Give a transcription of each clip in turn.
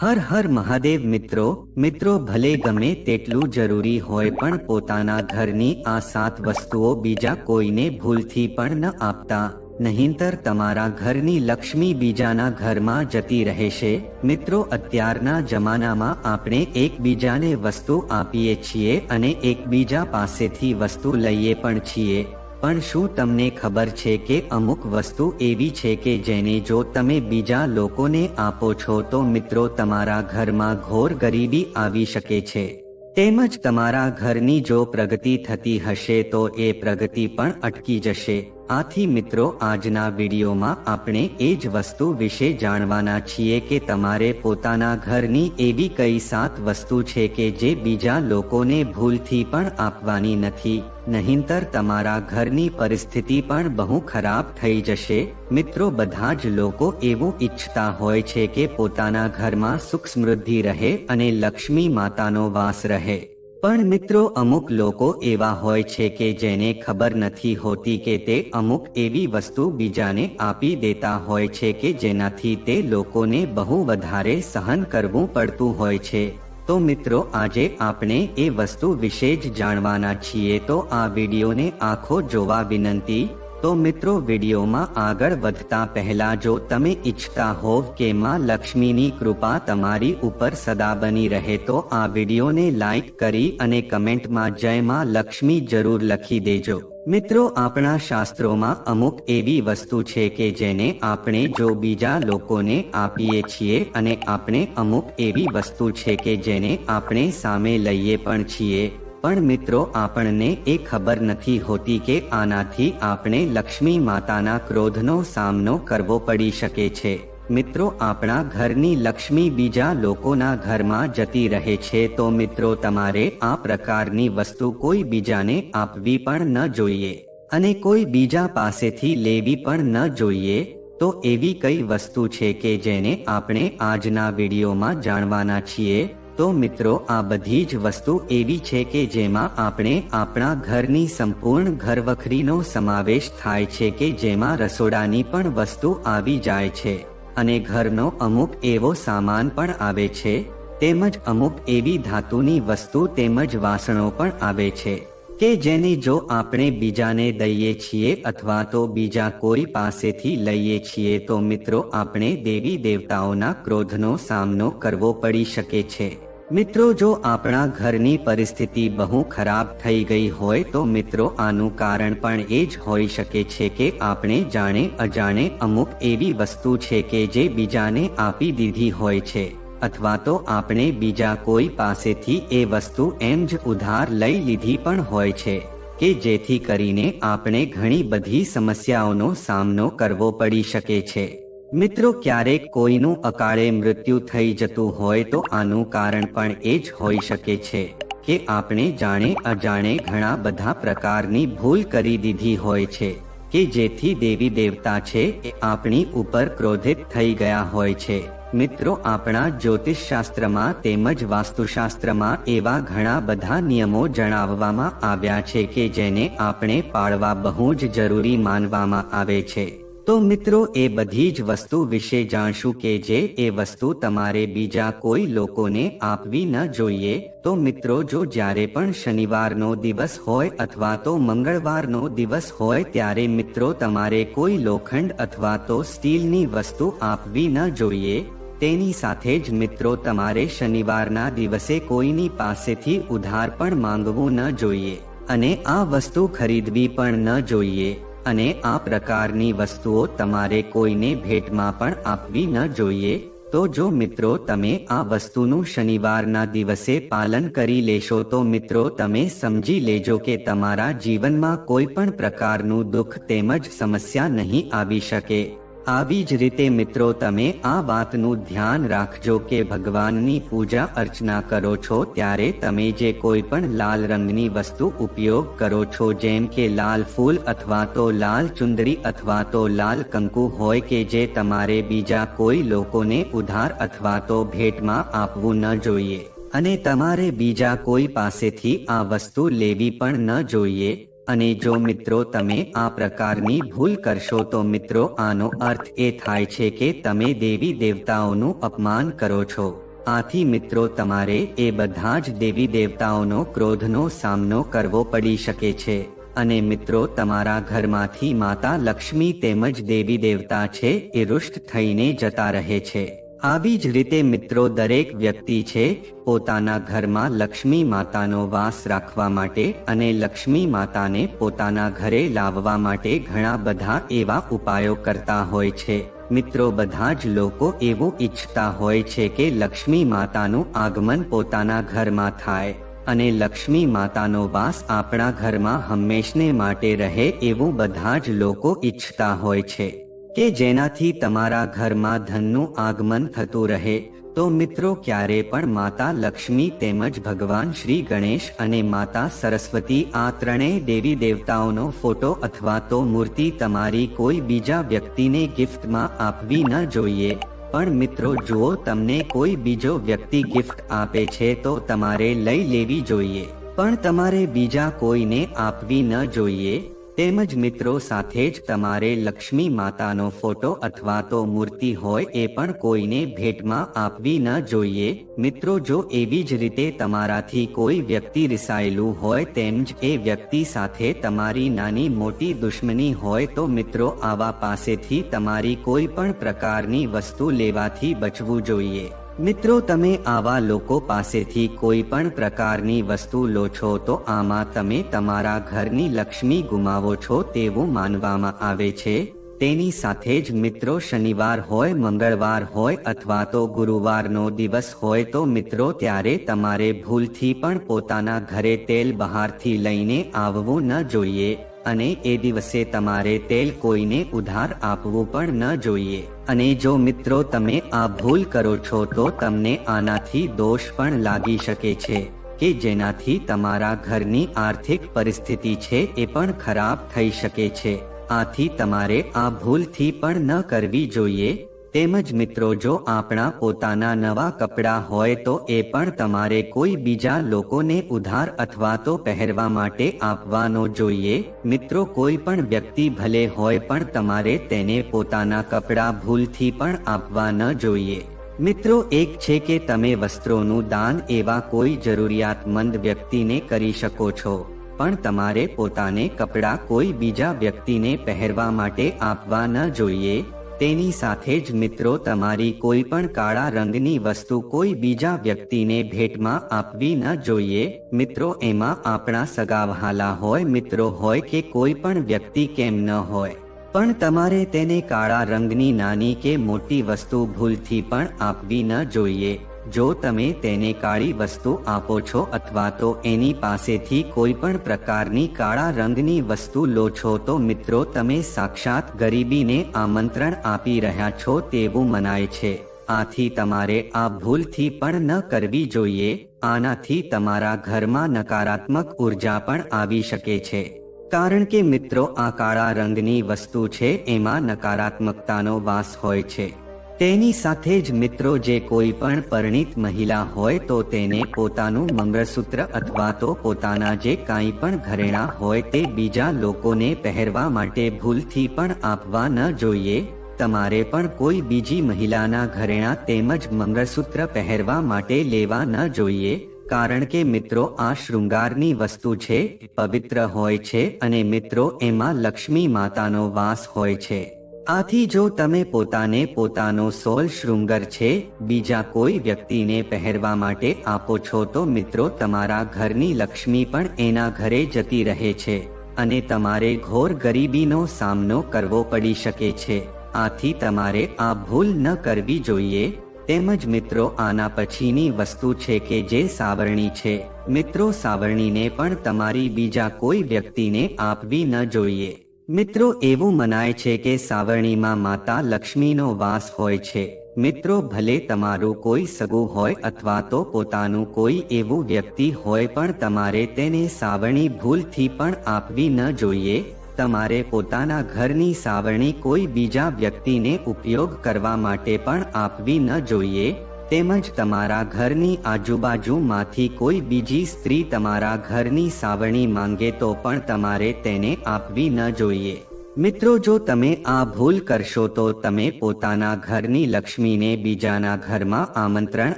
હર હર મહાદેવ મિત્રો મિત્રો ભલે ગમે તેટલું જરૂરી હોય પણ પોતાના ઘરની આ સાત વસ્તુઓ બીજા કોઈને ભૂલથી પણ ન આપતા. નહીંતર તમારા ઘરની લક્ષ્મી બીજાના ઘરમાં જતી રહેશે. મિત્રો અત્યારના જમાનામાં આપણે એકબીજાને વસ્તુ આપીએ છીએ અને એકબીજા પાસેથી વસ્તુ લઈએ પણ છીએ. પણ શું તમને ખબર છે કે અમુક વસ્તુ એવી છે કે જેને જો તમે બીજા લોકોને આપો છો તો મિત્રો તમારા ઘરમાં ઘોર ગરીબી આવી શકે છે. તેમજ તમારા ઘરની જો પ્રગતિ થતી હશે તો એ પ્રગતિ પણ અટકી જશે. આથી મિત્રો, આજના વિડીયોમાં આપણે એ જ વસ્તુ વિશે જાણવાના છીએ કે તમારે પોતાના ઘરની એવી કઈ સાત વસ્તુ છે કે જે બીજા લોકોને ભૂલથી પણ આપવાની નથી. નહીંતર તમારા ઘરની પરિસ્થિતિ પણ બહુ ખરાબ થઈ જશે. મિત્રો, બધા જ લોકો એવું ઈચ્છતા હોય છે કે પોતાના ઘરમાં સુખ સમૃદ્ધિ રહે અને લક્ષ્મી માતાનો વાસ રહે. પણ મિત્રો, અમુક લોકો એવા હોય છે કે જેને ખબર નથી હોતી કે તે અમુક એવી વસ્તુ બીજાને આપી દેતા હોય છે કે જેનાથી તે લોકોને બહુ વધારે સહન કરવું પડતું હોય છે. તો મિત્રો, આજે આપણે એ વસ્તુ વિશે જ જાણવાના છીએ. તો આ વિડીયોને આખો જોવા વિનંતી તો મિત્રો વિડીયોમાં આગળ વધતા પહેલા જો તમે ઈચ્છતા હોવ કે માં લક્ષ્મીની કૃપા તમારી ઉપર સદા બની રહે તો આ વિડીયોને લાઈક કરી અને કમેન્ટમાં જય માં લક્ષ્મી જરૂર લખી દેજો. મિત્રો આપણા શાસ્ત્રોમાં અમુક એવી વસ્તુ છે કે જેને આપણે જો બીજા લોકોને આપીએ છીએ અને આપણે અમુક એવી વસ્તુ છે કે જેને આપણે સામે લઈએ પણ છીએ. પણ મિત્રો, આપણને એ ખબર નથી હોતી કે આનાથી આપણે લક્ષ્મી માતાના ક્રોધનો સામનો કરવો પડી શકે છે. મિત્રો, આપણા ઘરની લક્ષ્મી બીજા લોકોના ઘરમાં જતી રહે છે તો મિત્રો, તમારે આ પ્રકારની વસ્તુ કોઈ બીજાને આપવી પણ ન જોઈએ અને કોઈ બીજા પાસેથી લેવી પણ ન જોઈએ. તો એવી કઈ વસ્તુ છે કે જેને આપણે આજના વિડીયોમાં જાણવાના છીએ? તો મિત્રો, આ બધી જ વસ્તુ એવી છે કે જેમાં આપણે આપણા ઘરની સંપૂર્ણ ઘરવખરીનો સમાવેશ થાય છે કે જેમાં રસોડાની પણ વસ્તુ આવી જાય છે અને ઘરનો અમુક એવો સામાન પણ આવે છે, તેમજ અમુક એવી ધાતુની વસ્તુ તેમજ વાસણો પણ આવે છે, કે જેને જો આપણે બીજાને દઈએ છીએ અથવા તો બીજા કોઈ પાસેથી લઈએ છીએ તો મિત્રો, આપણે દેવી દેવતાઓના ક્રોધનો સામનો કરવો પડી શકે છે. મિત્રો, જો આપણા ઘરની પરિસ્થિતિ બહુ ખરાબ થઈ ગઈ હોય તો મિત્રો, આનું કારણ પણ એ જ હોઈ શકે છે કે આપણે જાણે અજાણે અમુક એવી વસ્તુ છે કે જે બીજાને આપી દીધી હોય છે. અથવા તો આપણે બીજા કોઈ પાસેથી એ વસ્તુ એમ જ ઉધાર લઈ લીધી પણ હોય છે, કે જેથી કરીને આપણે ઘણી બધી સમસ્યાઓનો સામનો કરવો પડી શકે છે. મિત્રો ક્યારેક કોઈનું અકાળે મૃત્યુ થઈ જતું હોય તો આનું કારણ પણ એ જ હોઈ શકે છે કે આપણે જાણે અજાણે ઘણા બધા પ્રકારની ભૂલ કરી દીધી હોય છે કે જેથી દેવી દેવતા છે એ આપણી ઉપર ક્રોધિત થઈ ગયા હોય છે. મિત્રો, આપણા જ્યોતિષ શાસ્ત્રમાં તેમજ વાસ્તુશાસ્ત્રમાં એવા ઘણા બધા નિયમો જણાવવામાં આવ્યા છે કે જેને આપણે પાળવા બહુ જ જરૂરી માનવામાં આવે છે. તો મિત્રો, એ બધી જ વસ્તુ વિશે જાણશું કે જે એ વસ્તુ તમારે બીજા કોઈ લોકોને આપવી ન જોઈએ. તો મિત્રો, જો જ્યારે પણ શનિવારનો દિવસ હોય અથવા તો મંગળવારનો દિવસ હોય ત્યારે મિત્રો, તમારે કોઈ લોખંડ અથવા તો સ્ટીલની વસ્તુ આપવી ન જોઈએ. તેની સાથે જ મિત્રો, તમારે શનિવારના દિવસે કોઈની પાસેથી ઉધાર પણ માંગવું ન જોઈએ. અને આ વસ્તુ ખરીદવી પણ ન જોઈએ. અને આ પ્રકારની વસ્તુઓ તમારે કોઈને ભેટમાં પણ આપવી ન જોઈએ. તો જો મિત્રો તમે આ વસ્તુનું શનિવારના દિવસે પાલન કરી લેશો તો મિત્રો તમે સમજી લેજો કે તમારા જીવનમાં કોઈ પણ પ્રકારનું દુઃખ તેમજ સમસ્યા નહીં આવી શકે. આવી જ રીતે મિત્રો તમે આ વાતનું ધ્યાન રાખજો કે ભગવાનની પૂજા અર્ચના કરો છો ત્યારે તમે જે કોઈ પણ લાલ રંગની વસ્તુ ઉપયોગ કરો છો જેમ કે લાલ ફૂલ અથવા તો લાલ ચુંદડી અથવા તો લાલ કંકુ હોય કે જે તમારે બીજા કોઈ લોકોને ઉધાર અથવા તો ભેટમાં આપવું ન જોઈએ. અને તમારે બીજા કોઈ પાસેથી આ વસ્તુ લેવી પણ ન જોઈએ. અને જો મિત્રો તમે આ પ્રકારની ભૂલ કરશો તો મિત્રો આનો અર્થ એ થાય છે કે તમે દેવી દેવતાઓનું અપમાન કરો છો. આથી મિત્રો તમારે એ બધા જ દેવી દેવતાઓનો ક્રોધનો સામનો કરવો પડી શકે છે. અને મિત્રો તમારા ઘરમાંથી માતા લક્ષ્મી તેમજ દેવી દેવતા છે એ રુષ્ટ થઈને જતા રહે છે. આવી જ રીતે મિત્રો દરેક વ્યક્તિ છે, પોતાના ઘરમાં લક્ષ્મી માતાનો વાસ રાખવા માટે અને લક્ષ્મી માતાને પોતાના ઘરે લાવવા માટે ઘણા બધા એવા ઉપાયો કરતા હોય છે. મિત્રો બધા જ લોકો એવું ઈચ્છતા હોય છે કે લક્ષ્મી માતાનું આગમન પોતાના ઘરમાં થાય અને લક્ષ્મી માતાનો વાસ આપણા ઘરમાં હંમેશને માટે રહે એવું બધા જ લોકો ઈચ્છતા હોય છે. કે જેનાથી તમારા ઘરમાં ધનનું આગમન થતું રહે, તો મિત્રો ક્યારે પણ માતા લક્ષ્મી તેમજ ભગવાન શ્રી ગણેશ અને માતા સરસ્વતી આ ત્રણેય દેવી દેવતાઓનો ફોટો અથવા તો મૂર્તિ તમારી કોઈ બીજા વ્યક્તિને ગિફ્ટમાં આપવી ન જોઈએ. પણ મિત્રો જો તમને કોઈ બીજો વ્યક્તિ ગિફ્ટ આપે છે તો તમારે લઈ લેવી જોઈએ. પણ તમારે બીજા કોઈને આપવી ન જોઈએ. તેમજ મિત્રો સાથે જ તમારે લક્ષ્મી માતાનો ફોટો અથવા તો મૂર્તિ હોય એ પણ કોઈને ભેટમાં આપવી ન જોઈએ. મિત્રો જો એવી જ રીતે તમારાથી કોઈ વ્યક્તિ રિસાયેલું હોય તેમ જ એ વ્યક્તિ સાથે તમારી નાની મોટી દુશ્મની હોય તો મિત્રો આવા પાસેથી તમારી કોઈ પણ પ્રકારની વસ્તુ લેવાથી બચવું જોઈએ. મિત્રો, તમે આવા લોકો પાસેથી કોઈ પણ પ્રકારની વસ્તુ લો છો, તો આમાં તમે તમારા ઘરની લક્ષ્મી ગુમાવો છો તેવું માનવામાં આવે છે. તેની સાથે જ મિત્રો, શનિવાર હોય, મંગળવાર હોય અથવા તો ગુરુવારનો દિવસ હોય, તો મિત્રો, ત્યારે તમારે ભૂલથી પણ પોતાના ઘરે તેલ બહારથી લઈને આવવું ન જોઈએ. અને એ દિવસે તમારે તેલ કોઈને ઉધાર આપવું પણ ન જોઈએ. અને જો મિત્રો તમે આ ભૂલ કરો છો તો તમને આનાથી દોષ પણ લાગી શકે છે, કે જેનાથી તમારા ઘરની આર્થિક પરિસ્થિતિ છે એ પણ ખરાબ થઈ શકે છે. આથી તમારે આ ભૂલથી પણ ન કરવી જોઈએ તેમજ મિત્રો, જો આપણા પોતાના નવા કપડાં હોય તો એ પણ તમારે કોઈ બીજા લોકોને ઉધાર અથવા તો પહેરવા માટે આપવાનો જોઈએ. મિત્રો, કોઈ પણ વ્યક્તિ ભલે હોય પણ તમારે તેને પોતાના કપડાં ભૂલથી પણ આપવા ન જોઈએ. મિત્રો, એક છે કે તમે વસ્ત્રોનું દાન એવા કોઈ જરૂરિયાતમંદ વ્યક્તિને કરી શકો છો, પણ તમારે પોતાને કપડાં કોઈ બીજા વ્યક્તિને પહેરવા માટે આપવા ન જોઈએ. તેની સાથે જ મિત્રો તમારી કોઈ પણ કાળા રંગની વસ્તુ કોઈ બીજા વ્યક્તિને ભેટમાં આપવી ન જોઈએ. મિત્રો, એમાં આપણા સગાવહાલા હોય, મિત્રો હોય કે કોઈ પણ વ્યક્તિ કેમ ન હોય. પણ તમારે તેને કાળા રંગની નાની કે મોટી વસ્તુ ભૂલથી પણ આપવી ન જોઈએ. જો તમે તેને કાળી વસ્તુ આપો છો અથવા તો એની પાસેથી કોઈ પણ પ્રકારની કાળા રંગની વસ્તુ લો છો, તો મિત્રો તમે સાક્ષાત ગરીબીને આમંત્રણ આપી રહ્યા છો તેવું મનાય છે. આથી તમારે આ ભૂલથી પણ ન કરવી જોઈએ. આનાથી તમારા ઘરમાં નકારાત્મક ઊર્જા પણ આવી શકે છે. કારણ કે મિત્રો આ કાળા રંગની વસ્તુ છે, એમાં નકારાત્મકતાનો વાસ હોય છે. તેની સાથે જ મિત્રો જે કોઈ પણ પરિણિત મહિલા હોય તો તેને પોતાનું મંગળસૂત્ર અથવા તો પોતાના જે કાંઈ પણ ઘરેણા હોય તે બીજા લોકોને પહેરવા માટે ભૂલથી પણ આપવા ન જોઈએ. તમારે પણ કોઈ બીજી મહિલાના ઘરેણા તેમજ મંગળસૂત્ર પહેરવા માટે લેવા ન જોઈએ. કારણ કે મિત્રો આ શૃંગારની વસ્તુ છે, પવિત્ર હોય છે અને મિત્રો એમાં લક્ષ્મી માતાનો વાસ હોય છે. આથી જો તમે પોતાને પોતાનો સોલ શૃંગર છે, બીજા કોઈ વ્યક્તિને પહેરવા માટે આપો છો તો મિત્રો તમારા ઘરની લક્ષ્મી પણ એના ઘરે જતી રહે છે અને તમારે ઘોર ગરીબીનો સામનો કરવો પડી શકે છે. આથી તમારે આ ભૂલ ન કરવી જોઈએ. તેમજ મિત્રો આના પછીની વસ્તુ છે કે જે સાવરણી છે. મિત્રો સાવરણીને પણ તમારી બીજા કોઈ વ્યક્તિને આપવી ન જોઈએ. મિત્રો, એવું મનાય છે કે સાવરણીમાં માતા લક્ષ્મીનો વાસ હોય છે. મિત્રો, ભલે તમારું કોઈ સગું હોય અથવા તો પોતાનું કોઈ એવું વ્યક્તિ હોય પણ તમારે તેને સાવરણી ભૂલથી પણ આપવી ન જોઈએ. તમારે પોતાના ઘરની સાવરણી કોઈ બીજા વ્યક્તિને ઉપયોગ કરવા માટે પણ આપવી ન જોઈએ. તેમજ તમારા ઘરની આજુબાજુમાંથી કોઈ બીજી સ્ત્રી તમારા ઘરની સાવરણી માંગે તો પણ તમારે તેને આપવી ન જોઈએ. મિત્રો, જો તમે આ ભૂલ કરશો તો તમે પોતાના ઘરની લક્ષ્મીને બીજાના ઘરમાં આમંત્રણ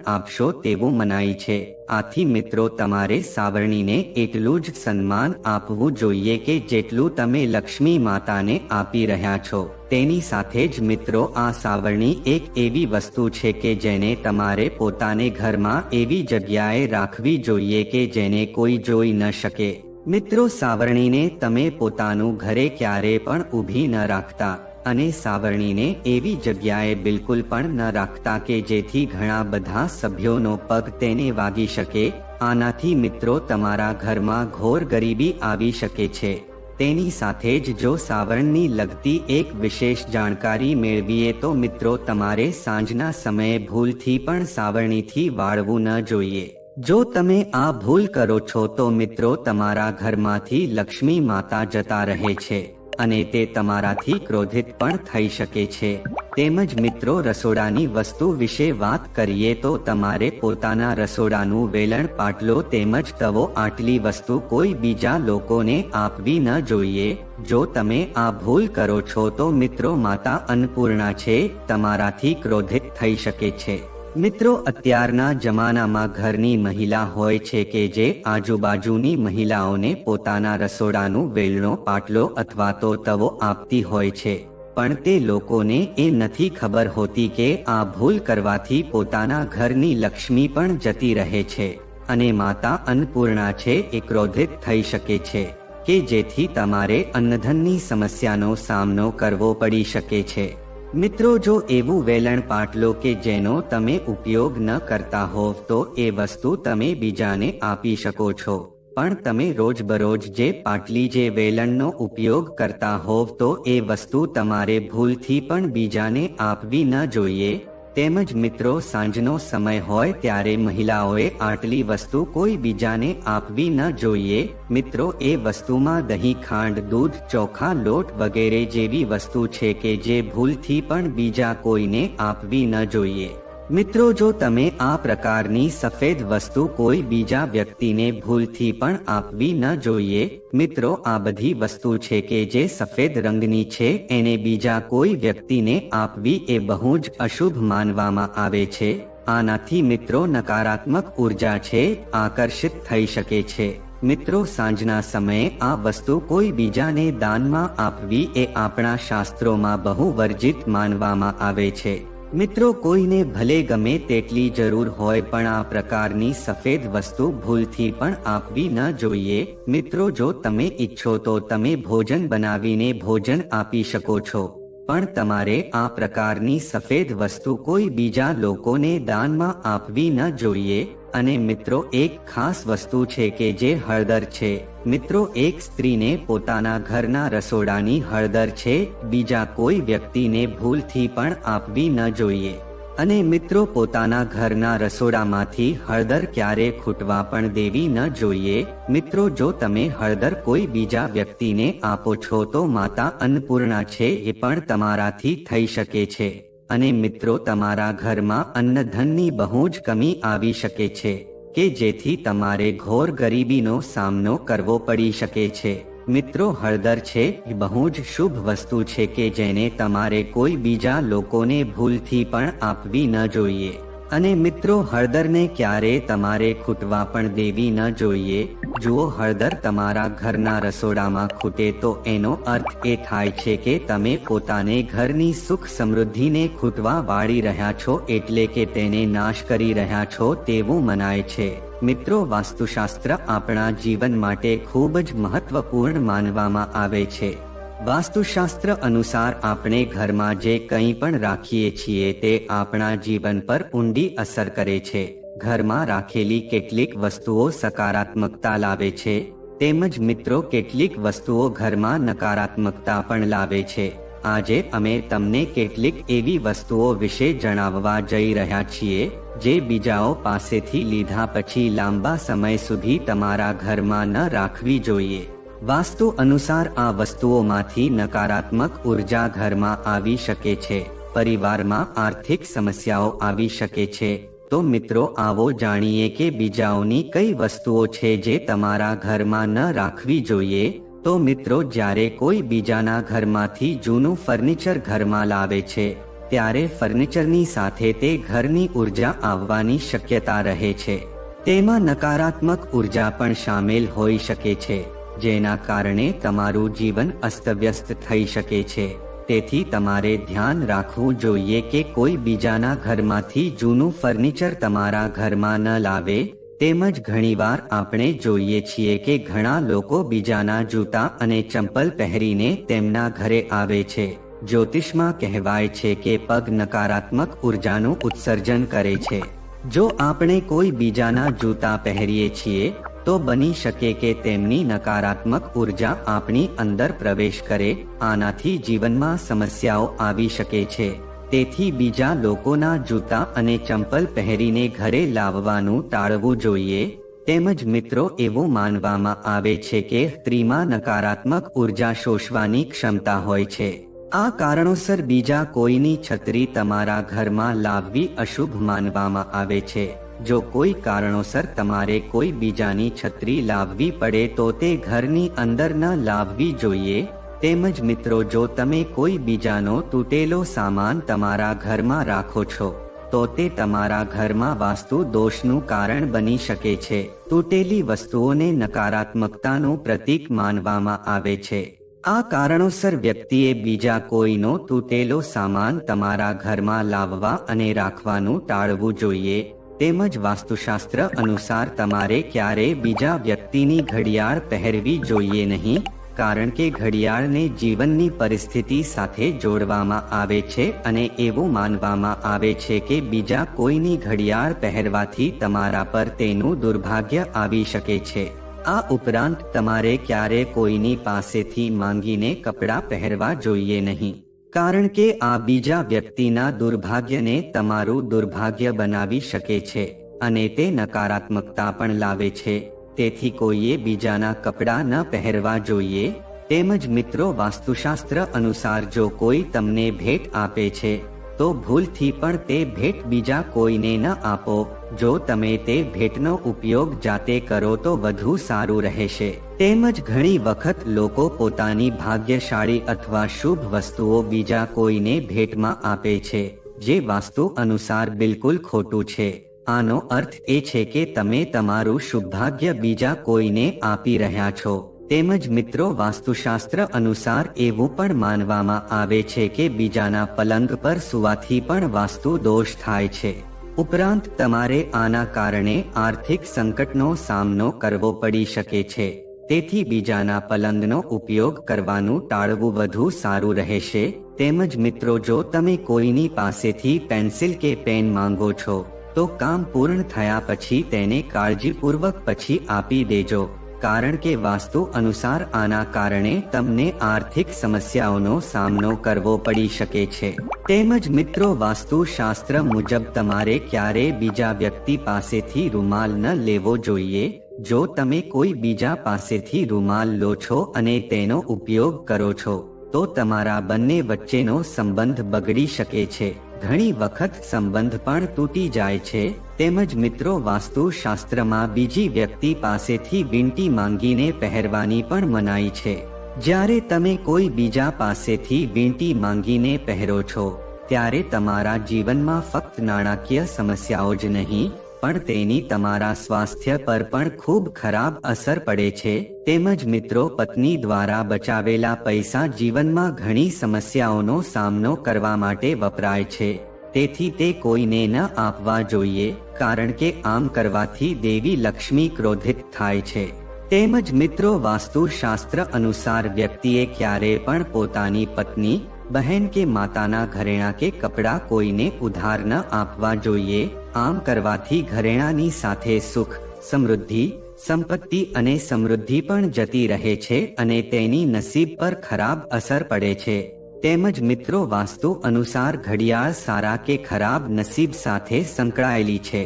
આપશો તેવું મનાય છે. આથી મિત્રો, તમારે સાવરણીને એટલું જ સન્માન આપવું જોઈએ કે જેટલું તમે લક્ષ્મી માતાને આપી રહ્યા છો. તેની સાથે જ મિત્રો, આ સાવરણી એક એવી વસ્તુ છે કે જેને તમારે પોતાને ઘરમાં એવી જગ્યાએ રાખવી જોઈએ કે જેને કોઈ જોઈ ન શકે. મિત્રો, સાવરણીને તમે પોતાનું ઘરે ક્યારે પણ ઊભી ન રાખતા અને સાવરણીને એવી જગ્યાએ બિલકુલ પણ ન રાખતા કે જેથી ઘણા બધા સભ્યોનો પગ તેને વાગી શકે. આનાથી મિત્રો, તમારા ઘરમાં ઘોર ગરીબી આવી શકે છે. તેની સાથે જ જો સાવરણની લગતી એક વિશેષ જાણકારી મેળવીએ તો મિત્રો તમારે સાંજના સમયે ભૂલથી પણ સાવરણીથી વાળવું ન જોઈએ. જો તમે આ ભૂલ કરો છો તો મિત્રો તમારા ઘરમાંથી લક્ષ્મી માતા જતા રહે છે. અને તે તમારાથી ક્રોધિત પણ થઈ શકે છે. તેમજ મિત્રો, રસોડાની વસ્તુ વિશે વાત કરીએ તો તમારે પોતાના રસોડાનું વેલણ, પાટલો તેમજ તવો આટલી વસ્તુ કોઈ બીજા લોકોને આપવી ન જોઈએ. જો તમે આ ભૂલ કરો છો તો મિત્રો માતા અન્નપૂર્ણા છે, તમારાથી ક્રોધિત થઈ શકે છે. મિત્રો, અત્યારના જમાનામાં ઘરની મહિલા હોય છે કે જે આજુબાજુની મહિલાઓને પોતાના રસોડાનું વેલણો, પાટલો અથવા તો તવો આપતી હોય છે. પણ તે લોકોને એ નથી ખબર હોતી કે આ ભૂલ કરવાથી પોતાના ઘરની લક્ષ્મી પણ જતી રહે છે અને માતા અન્નપૂર્ણા છે એ ક્રોધિત થઈ શકે છે કે જેથી તમારે અન્નધનની સમસ્યાનો સામનો કરવો પડી શકે છે. મિત્રો, જો એવું વેલણ પાટલો કે જેનો તમે ઉપયોગ ન કરતા હોવ, તો એ વસ્તુ તમે બીજાને આપી શકો છો. પણ તમે રોજબરોજ જે પાટલી જે વેલણનો ઉપયોગ કરતા હોવ, તો એ વસ્તુ તમારે ભૂલથી પણ બીજાને આપવી ન જોઈએ. તેમજ મિત્રો, સાંજનો સમય હોય ત્યારે મહિલાઓએ આટલી વસ્તુ કોઈ બીજાને આપવી ન જોઈએ. મિત્રો, એ વસ્તુમાં દહીં, ખાંડ, દૂધ, ચોખા, લોટ વગેરે જેવી વસ્તુ છે કે જે ભૂલથી પણ બીજા કોઈને આપવી ન જોઈએ. મિત્રો, જો તમે આ પ્રકારની સફેદ વસ્તુ કોઈ બીજા વ્યક્તિને ભૂલથી પણ આપવી ન જોઈએ, મિત્રો, આ બધી વસ્તુ છે કે જે સફેદ રંગની છે, એને બીજા કોઈ વ્યક્તિને આપવી એ બહુ જ અશુભ માનવામાં આવે છે. આનાથી, મિત્રો, નકારાત્મક ઊર્જા છે, આકર્ષિત થઈ શકે છે. મિત્રો, સાંજના સમયે આ વસ્તુ કોઈ બીજાને દાનમાં આપવી એ આપણા શાસ્ત્રોમાં બહુ વર્જિત માનવામાં આવે છે. મિત્રો, કોઈને ભલે ગમે તેટલી જરૂર હોય, પણ આ પ્રકારની સફેદ વસ્તુ ભૂલથી પણ આપવી ન જોઈએ. મિત્રો, જો તમે ઈચ્છો તો તમે ભોજન બનાવીને ભોજન આપી શકો છો. પણ તમારે આ પ્રકારની સફેદ વસ્તુ કોઈ બીજા લોકોને દાનમાં આપવી ન જોઈએ. અને મિત્રો, એક ખાસ વસ્તુ છે કે જે હળદર છે. મિત્રો, એક સ્ત્રીને પોતાના ઘરના રસોડાની હળદર છે, બીજા કોઈ વ્યક્તિને ભૂલથી પણ આપવી ન જોઈએ. અને મિત્રો, પોતાના ઘરના રસોડામાંથી હળદર ક્યારે ખૂટવા પણ દેવી ન જોઈએ. મિત્રો, જો તમે હળદર કોઈ બીજા વ્યક્તિને આપો છો, તો માતા અન્નપૂર્ણા છે, એ પણ તમારાથી થઈ શકે છે. અને મિત્રો, તમારા ઘરમાં અન્નધનની બહુ જ કમી આવી શકે છે. કે જેથી તમારે ઘોર ગરીબીનો સામનો કરવો પડી શકે છે. મિત્રો, હળદર છે, એ બહુ જ શુભ વસ્તુ છે કે જેને તમારે કોઈ બીજા લોકોને ભૂલથી પણ આપવી ન જોઈએ. અને મિત્રો, હળદરને ક્યારે તમારે ખૂટવા પણ દેવી ન જોઈએ. જુઓ હળદર તમારા ઘરના રસોડામાં ખૂટે તો એનો અર્થ એ થાય છે કે તમે પોતાને ઘરની સુખ સમૃદ્ધિને ખૂટવા વાળી રહ્યા છો એટલે કે તેને નાશ કરી રહ્યા છો તેવું મનાય છે. મિત્રો, વાસ્તુશાસ્ત્ર આપણા જીવન માટે ખૂબ જ મહત્વપૂર્ણ માનવામાં આવે છે. વાસ્તુશાસ્ત્ર અનુસાર આપણે ઘરમાં જે કંઈ પણ રાખીએ છીએ તે આપણા જીવન પર ઊંડી અસર કરે છે. ઘરમાં રાખેલી કેટલીક વસ્તુઓ સકારાત્મકતા લાવે છે, તેમજ મિત્રો કેટલીક વસ્તુઓ ઘરમાં નકારાત્મકતા પણ લાવે છે. આજે અમે તમને કેટલીક એવી વસ્તુઓ વિશે જણાવવા જઈ રહ્યા છીએ, જે બીજાઓ પાસેથી લીધા પછી લાંબા સમય સુધી તમારા ઘરમાં ન રાખવી જોઈએ. વાસ્તુ અનુસાર આ વસ્તુઓમાંથી નકારાત્મક ઊર્જા ઘરમાં આવી શકે છે, પરિવારમાં આર્થિક સમસ્યાઓ આવી શકે છે તો મિત્રો, આવો જાણીએ કે બીજાઓની કઈ વસ્તુઓ છે જે તમારા ઘરમાં ન રાખવી જોઈએ? તો મિત્રો, જ્યારે કોઈ બીજાના ઘરમાંથી જૂનું ફર્નિચર ઘરમાં લાવે છે, ત્યારે ફર્નિચરની સાથે તે ઘરની ઊર્જા આવવાની શક્યતા રહે છે. તેમાં નકારાત્મક ઊર્જા પણ સામેલ હોઈ શકે છે, જેના કારણે તમારું જીવન અસ્તવ્યસ્ત થઈ શકે છે. તેથી તમારે ધ્યાન રાખવું જોઈએ કે કોઈ બીજાના ઘરમાંથી જૂનું ફર્નિચર તમારા ઘરમાં ન લાવે. તેમજ ઘણીવાર આપણે જોઈએ છીએ કે ઘણા લોકો બીજાના જૂતા અને ચંપલ પહેરીને તેમના ઘરે આવે છે. જ્યોતિષમાં કહેવાય છે કે પગ નકારાત્મક ઉર્જાનું ઉત્સર્જન કરે છે. જો આપણે કોઈ બીજાના જૂતા પહેરીએ છીએ તો બની શકે કે તેમની નકારાત્મક ઊર્જા આપણી અંદર પ્રવેશ કરે, આનાથી જીવનમાં સમસ્યાઓ આવી શકે છે. તેથી બીજા લોકોના જૂતા અને ચંપલ પહેરીને ઘરે લાવવાનું ટાળવું જોઈએ. તેમજ મિત્રો, એવું માનવામાં આવે છે કે સ્ત્રીમાં નકારાત્મક ઊર્જા શોષવાની ક્ષમતા હોય છે. આ કારણોસર બીજા કોઈની છત્રી તમારા ઘરમાં લાવવી અશુભ માનવામાં આવે છે. જો કોઈ કારણોસર તમારે કોઈ બીજાની છત્રી લાવવી પડે તો તે ઘરની અંદર ન લાવવી જોઈએ. તેમજ મિત્રો, જો તમે કોઈ બીજાનો તૂટેલો સામાન તમારા ઘરમાં રાખો છો, તો તે તમારા ઘરમાં વાસ્તુ દોષનું કારણ બની શકે છે. તૂટેલી વસ્તુઓને નકારાત્મકતાનું પ્રતીક માનવામાં આવે છે. આ કારણોસર વ્યક્તિએ બીજા કોઈનો તૂટેલો સામાન તમારા ઘરમાં લાવવા અને રાખવાનું ટાળવું જોઈએ. તેમજ વાસ્તુશાસ્ત્ર અનુસાર તમારે ક્યારે બીજા વ્યક્તિની ઘડિયાળ પહેરવી જોઈએ નહીં, કારણ કે ઘડિયાળને જીવનની પરિસ્થિતિ સાથે જોડવામાં આવે છે અને એવું માનવામાં આવે છે કે બીજા કોઈની ઘડિયાળ પહેરવાથી તમારા પર તેનું દુર્ભાગ્ય આવી શકે છે. આ ઉપરાંત તમારે ક્યારે કોઈની પાસેથી માંગીને કપડાં પહેરવા જોઈએ નહીં. કારણ કે આ બીજા વ્યક્તિના દુર્ભાગ્યને તમારું દુર્ભાગ્ય બનાવી શકે છે અને તે નકારાત્મકતા પણ લાવે છે. તેથી કોઈએ બીજાના કપડાં ન પહેરવા જોઈએ. તેમજ મિત્રો, વાસ્તુશાસ્ત્ર અનુસાર જો કોઈ તમને ભેટ આપે છે તો ભૂલથી પણ તે ભેટ બીજા કોઈને ન આપો. જો તમે તે ભેટનો ઉપયોગ જાતે કરો તો વધુ સારું રહેશે. તેમજ ઘણી વખત લોકો પોતાની ભાગ્યશાળી અથવા શુભ વસ્તુઓ બીજા કોઈને ભેટમાં આપે છે, જે વાસ્તુ અનુસાર બિલકુલ ખોટું છે. આનો અર્થ એ છે કે તમે તમારું શુભાગ્ય બીજા કોઈને આપી રહ્યા છો. તેમજ મિત્રો વાસ્તુશાસ્ત્ર અનુસાર એવું પણ માનવામાં આવે છે કે બીજાના પલંગ પર સુવાથી પણ વાસ્તુ દોષ થાય છે. ઉપરાંત તમારે આના કારણે આર્થિક સંકટનો સામનો કરવો પડી શકે છે. તેથી બીજાના પલંગનો ઉપયોગ કરવાનું ટાળવું વધુ સારું રહેશે. તેમજ મિત્રો જો તમે કોઈની પાસેથી પેન્સિલ કે પેન માંગો છો, તો કામ પૂર્ણ થયા પછી તેને કાળજીપૂર્વક પછી આપી દેજો. કારણ કે વાસ્તુ અનુસાર આના કારણે તમને આર્થિક સમસ્યાઓનો સામનો કરવો પડી શકે છે. તેમજ મિત્રો વાસ્તુ શાસ્ત્ર મુજબ તમારે ક્યારે બીજા વ્યક્તિ પાસેથી રૂમાલ ન લેવો જોઈએ. જો તમે કોઈ બીજા પાસેથી રૂમાલ લો છો અને તેનો ઉપયોગ કરો છો, તો તમારા બંને વચ્ચેનો સંબંધ બગડી શકે છે. ઘણી વખત સંબંધ પણ તૂટી જાય છે. તેમજ મિત્રો વાસ્તુ શાસ્ત્રમાં બીજી વ્યક્તિ પાસેથી વિનંતી માંગીને પહેરવાની પણ મનાઈ છે. જ્યારે તમે કોઈ બીજા પાસેથી વિનંતી માંગીને પહેરો છો, ત્યારે તમારા જીવનમાં ફક્ત નાણાકીય સમસ્યાઓ જ નહીં, પણ તેની તમારા સ્વાસ્થ્ય પર પણ ખૂબ ખરાબ અસર પડે છે. તેમજ મિત્રો, પત્ની દ્વારા બચાવેલા પૈસા જીવનમાં ઘણી સમસ્યાઓનો સામનો કરવા માટે વપરાય છે. તેથી તે કોઈને ન આપવા જોઈએ, કારણ કે આમ કરવાથી દેવી લક્ષ્મી ક્રોધિત થાય છે. તેમજ મિત્રો, વાસ્તુશાસ્ત્ર અનુસાર વ્યક્તિએ ક્યારે પણ પોતાની પત્ની, બહેન કે માતાના ઘરેણા કે કપડાં કોઈને ઉધાર ન આપવા જોઈએ, આમ કરવાથી ઘરેણાની સાથે સુખ, સમૃદ્ધિ, સંપત્તિ અને સમૃદ્ધિ પણ જતી રહે છે અને તેની નસીબ પર ખરાબ અસર પડે છે. તેમજ મિત્રો વાસ્તુ અનુસાર ઘડિયાળ સારા કે ખરાબ નસીબ સાથે સંકળાયેલી છે.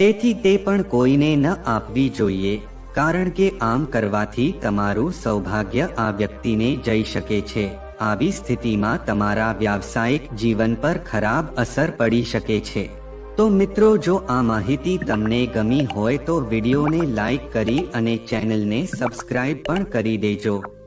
તેથી તે પણ કોઈને ન આપવી જોઈએ, કારણ કે આમ કરવાથી તમારું સૌભાગ્ય આ વ્યક્તિને જઈ શકે છે. આવી સ્થિતિમાં તમારા વ્યાવસાયિક જીવન પર ખરાબ અસર પડી શકે છે. તો મિત્રો જો આ માહિતી તમને ગમી હોય તો વિડીયોને લાઈક કરી અને ચેનલને સબસ્ક્રાઇબ પણ કરી દેજો.